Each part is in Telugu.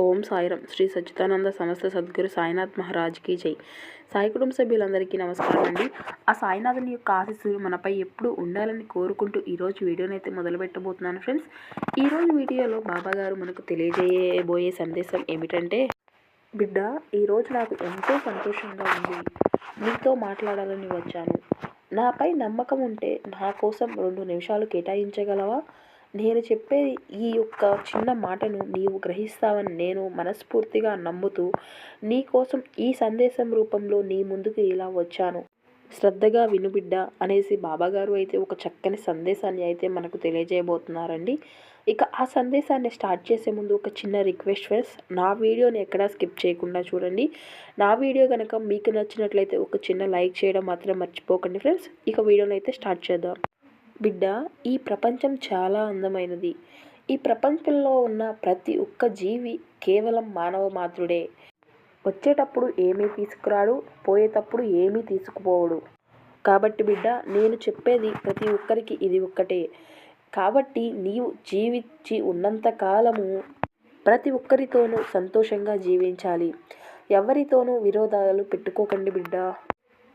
ఓం సాయిరం. శ్రీ సచ్చిదానంద సమస్త సద్గురు సాయినాథ్ మహారాజ్కి జై. సాయి కుటుంబ సభ్యులందరికీ నమస్కారం అండి. ఆ సాయినాథుని యొక్క ఆశీస్సులు మనపై ఎప్పుడు ఉండాలని కోరుకుంటూ ఈరోజు వీడియోని అయితే మొదలుపెట్టబోతున్నాను ఫ్రెండ్స్. ఈరోజు వీడియోలో బాబా గారు మనకు తెలియజేయబోయే సందేశం ఏమిటంటే బిడ్డ ఈరోజు నాకు ఎంతో సంతోషంగా ఉంది. నీతో మాట్లాడాలని వచ్చాను. నాపై నమ్మకం ఉంటే నా కోసం రెండు నిమిషాలు కేటాయించగలవా? నేను చెప్పే ఈ యొక్క చిన్న మాటను నీవు గ్రహిస్తావని నేను మనస్ఫూర్తిగా నమ్ముతూ నీ కోసం ఈ సందేశం రూపంలో నీ ముందుకు ఇలా వచ్చాను. శ్రద్ధగా వినుబిడ్డ అనేసి బాబాగారు అయితే ఒక చక్కని సందేశాన్ని అయితే మనకు తెలియజేయబోతున్నారండి. ఇక ఆ సందేశాన్ని స్టార్ట్ చేసే ముందు ఒక చిన్న రిక్వెస్ట్ ఫ్రెండ్స్ నా వీడియోని ఎక్కడా స్కిప్ చేయకుండా చూడండి. నా వీడియో కనుక మీకు నచ్చినట్లయితే ఒక చిన్న లైక్ చేయడం మాత్రం మర్చిపోకండి ఫ్రెండ్స్. ఇక వీడియోని అయితే స్టార్ట్ చేద్దాం. బిడ్డ ఈ ప్రపంచం చాలా అందమైనది. ఈ ప్రపంచంలో ఉన్న ప్రతి ఒక్క జీవి కేవలం మానవ మాతృడే వచ్చేటప్పుడు ఏమీ తీసుకురాడు పోయేటప్పుడు ఏమీ తీసుకుపోవడు. కాబట్టి బిడ్డ నేను చెప్పేది ప్రతి ఒక్కరికి ఇది ఒక్కటే. కాబట్టి నీవు జీవించి ఉన్నంత కాలము ప్రతి ఒక్కరితోనూ సంతోషంగా జీవించాలి. ఎవరితోనూ విరోధాలు పెట్టుకోకండి బిడ్డ.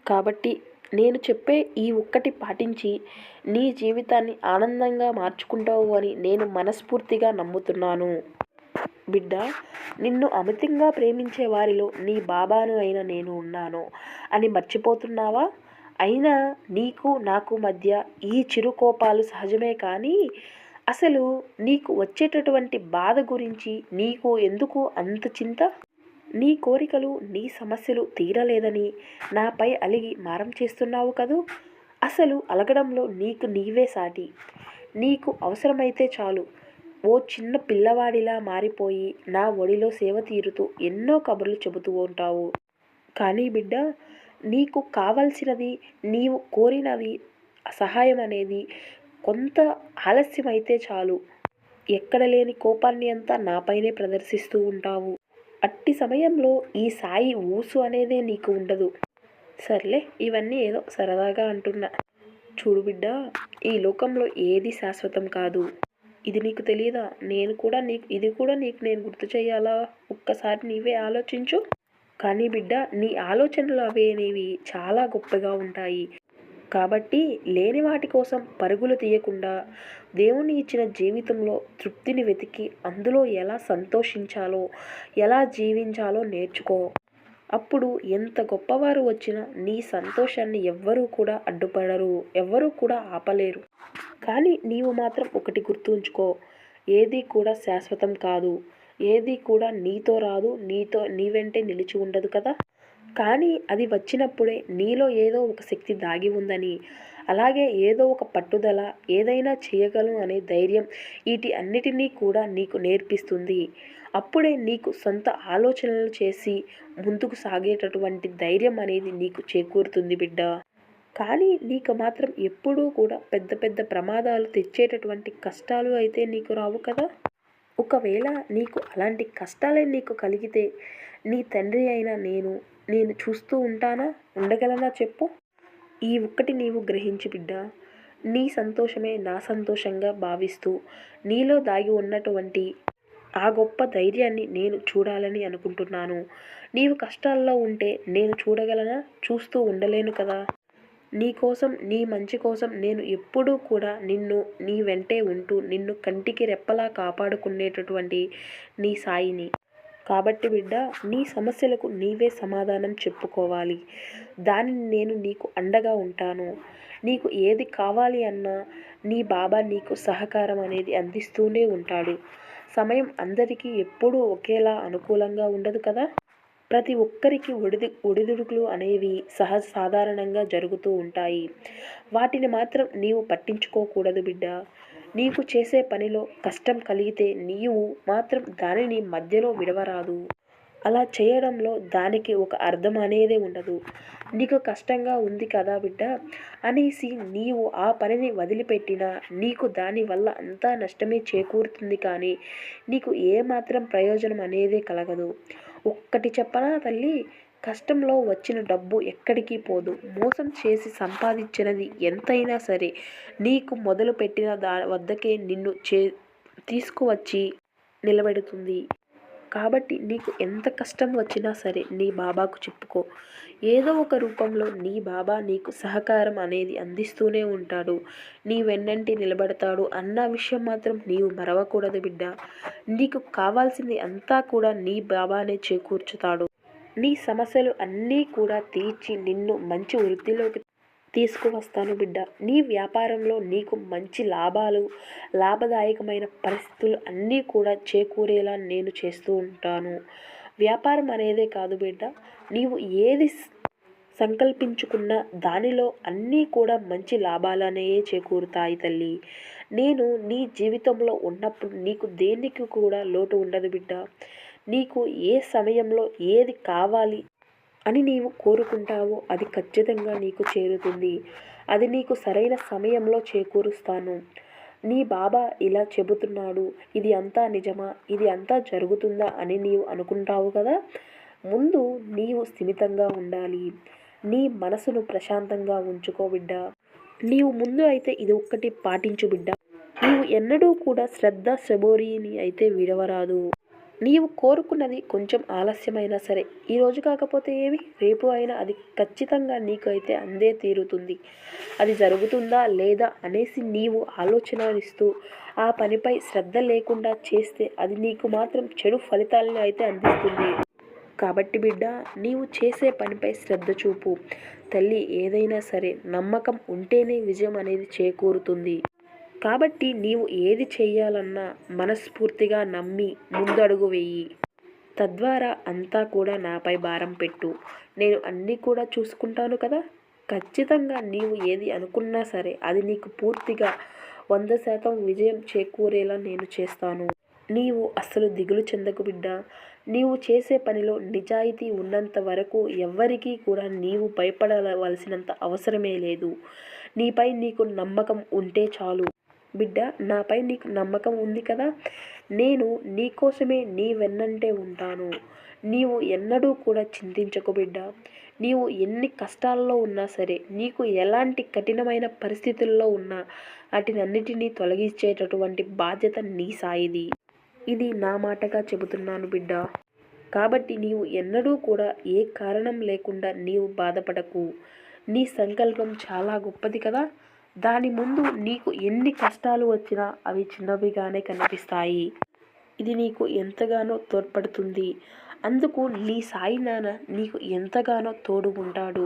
కాబట్టి నేను చెప్పే ఈ ఒక్కటి పాటించి నీ జీవితాన్ని ఆనందంగా మార్చుకుంటావు అని నేను మనస్ఫూర్తిగా నమ్ముతున్నాను. బిడ్డ నిన్ను అమితంగా ప్రేమించే వారిలో నీ బాబాను అయిన నేను ఉన్నాను అని మర్చిపోతున్నావా? అయినా నీకు నాకు మధ్య ఈ చిరుకోపాలు సహజమే కానీ అసలు నీకు వచ్చేటటువంటి బాధ గురించి నీకు ఎందుకు అంత చింత? నీ కోరికలు నీ సమస్యలు తీరలేదని నాపై అలిగి మారం చేస్తున్నావు కదూ? అసలు అలగడంలో నీకు నీవే సాటి. నీకు అవసరమైతే చాలు. ఓ చిన్న పిల్లవాడిలా మారిపోయి నా ఒడిలో సేవ తీరుతూ ఎన్నో కబుర్లు చెబుతూ ఉంటావు. కానీ బిడ్డ నీకు కావలసినది నీవు కోరినది సహాయం అనేది కొంత ఆలస్యమైతే చాలు. ఎక్కడ లేని కోపాన్ని అంతా నాపైనే ప్రదర్శిస్తూ ఉంటావు. అట్టి సమయంలో ఈ సాయి ఊసు అనేదే నీకు ఉండదు. సర్లే ఇవన్నీ ఏదో సరదాగా అంటున్నా. చూడు బిడ్డ ఈ లోకంలో ఏది శాశ్వతం కాదు. ఇది నీకు తెలియదా నేను కూడా నీకు ఇది కూడా నీకు నేను గుర్తు చేయాలా? ఒక్కసారి నీవే ఆలోచించు. కానీ బిడ్డ నీ ఆలోచనలు అనేవి చాలా గొప్పగా ఉంటాయి. కాబట్టి లేని వాటి కోసం పరుగులు తీయకుండా దేవుని ఇచ్చిన జీవితంలో తృప్తిని వెతికి అందులో ఎలా సంతోషించాలో ఎలా జీవించాలో నేర్చుకో. అప్పుడు ఎంత గొప్పవారు వచ్చినా నీ సంతోషాన్ని ఎవ్వరూ కూడా అడ్డుపడరు ఎవ్వరూ కూడా ఆపలేరు. కానీ నీవు మాత్రం ఒకటి గుర్తుంచుకో ఏది కూడా శాశ్వతం కాదు ఏది కూడా నీతో రాదు నీతో నీ వెంటే నిలిచి ఉండదు కదా. కానీ అది వచ్చినప్పుడే నీలో ఏదో ఒక శక్తి దాగి ఉందని అలాగే ఏదో ఒక పట్టుదల ఏదైనా చేయగలను అనే ధైర్యం వీటి అన్నిటినీ కూడా నీకు నేర్పిస్తుంది. అప్పుడే నీకు సొంత ఆలోచనలు చేసి ముందుకు సాగేటటువంటి ధైర్యం అనేది నీకు చేకూరుతుంది బిడ్డ. కానీ నీకు మాత్రం ఎప్పుడూ కూడా పెద్ద పెద్ద ప్రమాదాలు తెచ్చేటటువంటి కష్టాలు అయితే నీకు రావు కదా? ఒకవేళ నీకు అలాంటి కష్టాలే నీకు కలిగితే నీ తండ్రి అయిన నేను నేను చూస్తూ ఉంటానా? ఉండగలనా చెప్పు. ఈ ఒక్కటి నీవు గ్రహించి బిడ్డ. నీ సంతోషమే నా సంతోషంగా భావిస్తూ నీలో దాగి ఉన్నటువంటి ఆ గొప్ప ధైర్యాన్ని నేను చూడాలని అనుకుంటున్నాను. నీవు కష్టాల్లో ఉంటే నేను చూడగలనా? చూస్తూ ఉండలేను కదా. నీ కోసం నీ మంచి కోసం నేను ఎప్పుడూ కూడా నిన్ను నీ వెంటే ఉంటూ నిన్ను కంటికి రెప్పలా కాపాడుకునేటటువంటి నీ సాయిని. కాబట్టి బిడ్డ నీ సమస్యలకు నీవే సమాధానం చెప్పుకోవాలి. దానిని నేను నీకు అండగా ఉంటాను. నీకు ఏది కావాలి అన్నా నీ బాబా నీకు సహకారం అనేది అందిస్తూనే ఉంటాడు. సమయం అందరికీ ఎప్పుడూ ఒకేలా అనుకూలంగా ఉండదు కదా? ప్రతి ఒక్కరికి ఒడిది ఒడిదుడుకులు అనేవి సహజ సాధారణంగా జరుగుతూ ఉంటాయి. వాటిని మాత్రం నీవు పట్టించుకోకూడదు బిడ్డ. నీకు చేసే పనిలో కష్టం కలిగితే నీవు మాత్రం దానిని మధ్యలో విడవరాదు. అలా చేయడంలో దానికి ఒక అర్థం అనేదే ఉండదు. నీకు కష్టంగా ఉంది కదా బిడ్డ? అనేసి నీవు ఆ పనిని వదిలిపెట్టినా నీకు దానివల్ల అంతా నష్టమే చేకూరుతుంది కానీ నీకు ఏమాత్రం ప్రయోజనం అనేదే కలగదు. ఒక్కటి చెప్పనా తల్లి? కష్టంలో వచ్చిన డబ్బు ఎక్కడికి పోదు. మోసం చేసి సంపాదించినది ఎంతైనా సరే. నీకు మొదలు పెట్టిన దా వద్దకే నిన్ను చే తీసుకువచ్చి నిలబెడుతుంది. కాబట్టి నీకు ఎంత కష్టం వచ్చినా సరే నీ బాబాకు చెప్పుకో. ఏదో ఒక రూపంలో నీ బాబా నీకు సహకారం అనేది అందిస్తూనే ఉంటాడు. నీ వెన్నంటి నిలబడతాడు అన్న విషయం మాత్రం నీవు మరవకూడదు బిడ్డ. నీకు కావాల్సింది అంతా కూడా నీ బాబానే చేకూర్చుతాడు. నీ సమస్యలు అన్నీ కూడా తీర్చి నిన్ను మంచి వృద్ధిలోకి తీసుకువస్తాను బిడ్డ. నీ వ్యాపారంలో నీకు మంచి లాభాలు లాభదాయకమైన పరిస్థితులు అన్నీ కూడా చేకూరేలా నేను చేస్తూ ఉంటాను. వ్యాపారం అనేదే కాదు బిడ్డ. నీవు ఏది సంకల్పించుకున్న దానిలో అన్నీ కూడా మంచి లాభాలనే చేకూరుతాయి తల్లి. నేను నీ జీవితంలో ఉన్నప్పుడు నీకు దేనికి కూడా లోటు ఉండదు బిడ్డ. నీకు ఏ సమయంలో ఏది కావాలి అని నీవు కోరుకుంటావో అది ఖచ్చితంగా నీకు చేరుతుంది. అది నీకు సరైన సమయంలో చేకూరుస్తాను. నీ బాబా ఇలా చెబుతున్నాడు. ఇది అంతా నిజమా? ఇది అంతా జరుగుతుందా అని నీవు అనుకుంటావు కదా? ముందు నీవు స్థిమితంగా ఉండాలి. నీ మనసును ప్రశాంతంగా ఉంచుకో బిడ్డ. నీవు ముందు అయితే ఇది ఒక్కటి పాటించు బిడ్డ. నీవు ఎన్నడూ కూడా శ్రద్ధ శబోరిని అయితే విడవరాదు. నీవు కోరుకున్నది కొంచెం ఆలస్యమైనా సరే. ఈరోజు కాకపోతే ఏమి? రేపు అయినా అది ఖచ్చితంగా నీకు అయితే అందే తీరుతుంది. అది జరుగుతుందా లేదా అనేసి నీవు ఆలోచనలిస్తూ ఆ పనిపై శ్రద్ధ లేకుండా చేస్తే అది నీకు మాత్రం చెడు ఫలితాలను అయితే అందిస్తుంది. కాబట్టి బిడ్డ నీవు చేసే పనిపై శ్రద్ధ చూపు. తల్లి ఏదైనా సరే నమ్మకం ఉంటేనే విజయం అనేది చేకూరుతుంది. కాబట్టి నీవు ఏది చేయాలన్నా మనస్ఫూర్తిగా నమ్మి ముందడుగు వెయ్యి తద్వారా అంతా కూడా నాపై భారం పెట్టు. నేను అన్నీ కూడా చూసుకుంటాను కదా? ఖచ్చితంగా నీవు ఏది అనుకున్నా సరే అది నీకు పూర్తిగా వంద శాతం విజయం చేకూరేలా నేను చేస్తాను. నీవు అస్సలు దిగులు చెందకు బిడ్డ. నీవు చేసే పనిలో నిజాయితీ ఉన్నంత వరకు ఎవ్వరికీ కూడా నీవు భయపడవలసినంత అవసరమే లేదు. నీపై నీకు నమ్మకం ఉంటే చాలు. బిడ్డ నాపై నీకు నమ్మకం ఉంది కదా? నేను నీకోసమే నీ వెన్నంటే ఉంటాను. నీవు ఎన్నడూ కూడా చింతించకు బిడ్డ. నీవు ఎన్ని కష్టాల్లో ఉన్నా సరే నీకు ఎలాంటి కఠినమైన పరిస్థితుల్లో ఉన్నా వాటినన్నిటినీ తొలగించేటటువంటి బాధ్యత నీ సాయిది. ఇది నా మాటగా చెబుతున్నాను బిడ్డ. కాబట్టి నీవు ఎన్నడూ కూడా ఏ కారణం లేకుండా నీవు బాధపడకు. నీ సంకల్పం చాలా గొప్పది కదా? దాని ముందు నీకు ఎన్ని కష్టాలు వచ్చినా అవి చిన్నవిగానే కనిపిస్తాయి. ఇది నీకు ఎంతగానో తోడ్పడుతుంది. అందుకు నీ సాయి నాన్న నీకు ఎంతగానో తోడు ఉంటాడు.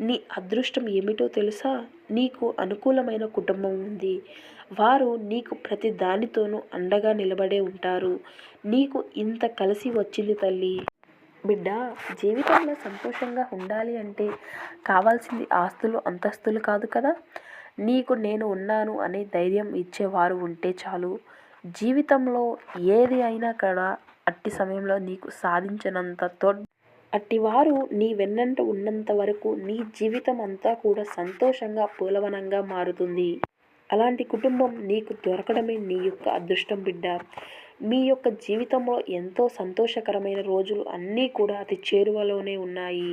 నీ అదృష్టం ఏమిటో తెలుసా? నీకు అనుకూలమైన కుటుంబం ఉంది. వారు నీకు ప్రతి దానితోనూ అండగా నిలబడే ఉంటారు. నీకు ఇంత కలిసి వచ్చింది తల్లి. బిడ్డ జీవితంలో సంతోషంగా ఉండాలి అంటే కావాల్సింది ఆస్తులు అంతస్తులు కాదు కదా? నీకు నేను ఉన్నాను అనే ధైర్యం ఇచ్చేవారు ఉంటే చాలు. జీవితంలో ఏది అయినా కూడా అట్టి సమయంలో నీకు సాధించినంత తో అట్టివారు నీ వెన్నంట ఉన్నంత వరకు నీ జీవితం అంతా కూడా సంతోషంగా పూలవనంగా మారుతుంది. అలాంటి కుటుంబం నీకు దొరకడమే నీ యొక్క అదృష్టం బిడ్డ. మీ యొక్క జీవితంలో ఎంతో సంతోషకరమైన రోజులు అన్నీ కూడా అతి చేరువలోనే ఉన్నాయి.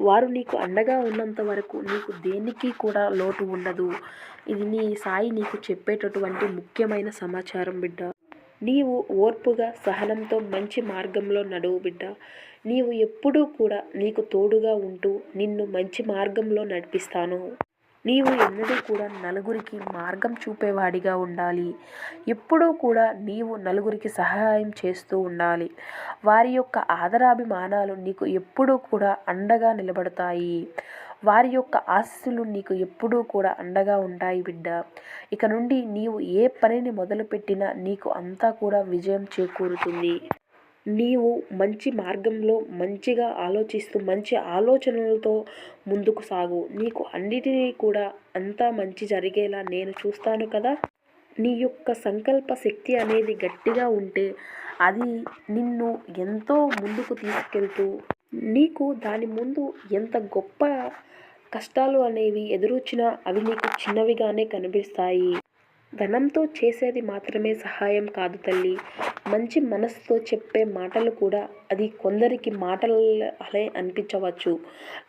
వారు నీకు అండగా ఉన్నంత వరకు నీకు దేనికి కూడా లోటు ఉండదు. ఇది నీ సాయి నీకు చెప్పేటటువంటి ముఖ్యమైన సమాచారం బిడ్డ. నీవు ఓర్పుగా సహనంతో మంచి మార్గంలో నడువు బిడ్డ. నీవు ఎప్పుడూ కూడా నీకు తోడుగా ఉంటూ నిన్ను మంచి మార్గంలో నడిపిస్తాను. నీవు ఎన్నడూ కూడా నలుగురికి మార్గం చూపేవాడిగా ఉండాలి. ఎప్పుడూ కూడా నీవు నలుగురికి సహాయం చేస్తూ ఉండాలి. వారి యొక్క ఆదరాభిమానాలు నీకు ఎప్పుడూ కూడా అండగా నిలబడతాయి. వారి యొక్క ఆస్తులు నీకు ఎప్పుడూ కూడా అండగా ఉంటాయి బిడ్డ. ఇక నుండి నీవు ఏ పనిని మొదలుపెట్టినా నీకు అంతా కూడా విజయం చేకూరుతుంది. నీవు మంచి మార్గంలో మంచిగా ఆలోచిస్తూ మంచి ఆలోచనలతో ముందుకు సాగు. నీకు అన్నిటినీ కూడా అంతా మంచి జరిగేలా నేను చూస్తాను కదా? నీ యొక్క సంకల్ప శక్తి అనేది గట్టిగా ఉంటే అది నిన్ను ఎంతో ముందుకు తీసుకెళ్తూ నీకు దాని ముందు ఎంత గొప్ప కష్టాలు అనేవి ఎదురొచ్చినా అవి నీకు చిన్నవిగానే కనిపిస్తాయి. ధనంతో చేసేది మాత్రమే సహాయం కాదు తల్లి. మంచి మనసుతో చెప్పే మాటలు కూడా అది కొందరికి మాటలు అలే అనిపించవచ్చు.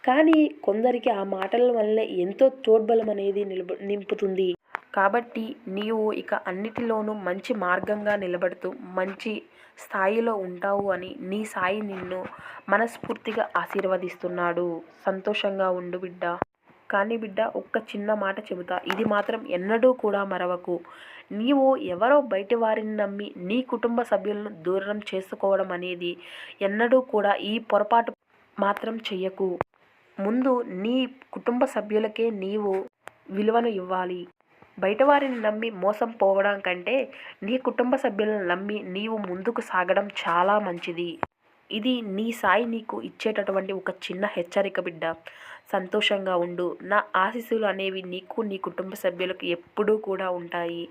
కానీ కొందరికి ఆ మాటల వల్ల ఎంతో తోడ్బలం అనేది నిలబ నింపుతుంది. కాబట్టి నీవు ఇక అన్నిటిలోనూ మంచి మార్గంగా నిలబడుతూ మంచి స్థాయిలో ఉంటావు అని నీ సాయి నిన్ను మనస్ఫూర్తిగా ఆశీర్వదిస్తున్నాడు. సంతోషంగా ఉండు బిడ్డ. కానీ బిడ్డ ఒక్క చిన్న మాట చెబుతా. ఇది మాత్రం ఎన్నడూ కూడా మరవకు. నీవు ఎవరో బయటి వారిని నమ్మి నీ కుటుంబ సభ్యులను దూరం చేసుకోవడం అనేది ఎన్నడూ కూడా ఈ పొరపాటు మాత్రం చెయ్యకు. ముందు నీ కుటుంబ సభ్యులకే నీవు విలువను ఇవ్వాలి. బయట వారిని నమ్మి మోసం పోవడం కంటే నీ కుటుంబ సభ్యులను నమ్మి నీవు ముందుకు సాగడం చాలా మంచిది. ఇది నీ సాయి నీకు ఇచ్చేటటువంటి ఒక చిన్న హెచ్చరిక బిడ్డ. సంతోషంగా ఉండు. నా ఆశీస్సులు అనేవి నీకు నీ కుటుంబ సభ్యులకు ఎప్పుడూ కూడా ఉంటాయి.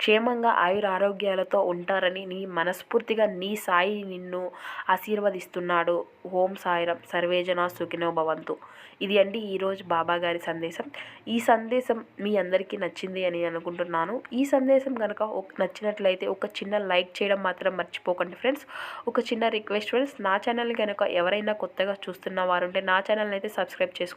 క్షేమంగా ఆయుర ఆరోగ్యాలతో ఉంటారని నీ మనస్ఫూర్తిగా నీ సాయి నిన్ను ఆశీర్వదిస్తున్నాడు. ఓం సాయిరం సర్వేజన సుఖినో భవంతు. ఇది అండి ఈరోజు బాబా గారి సందేశం. ఈ సందేశం మీ అందరికీ నచ్చింది అని అనుకుంటున్నాను. ఈ సందేశం కనుక నచ్చినట్లయితే ఒక చిన్న లైక్ చేయడం మాత్రం మర్చిపోకండి ఫ్రెండ్స్. ఒక చిన్న రిక్వెస్ట్ ఫ్రెండ్స్ నా ఛానల్ కనుక ఎవరైనా కొత్తగా చూస్తున్న వారుంటే నా ఛానల్ని అయితే సబ్స్క్రైబ్ చేసుకోండి.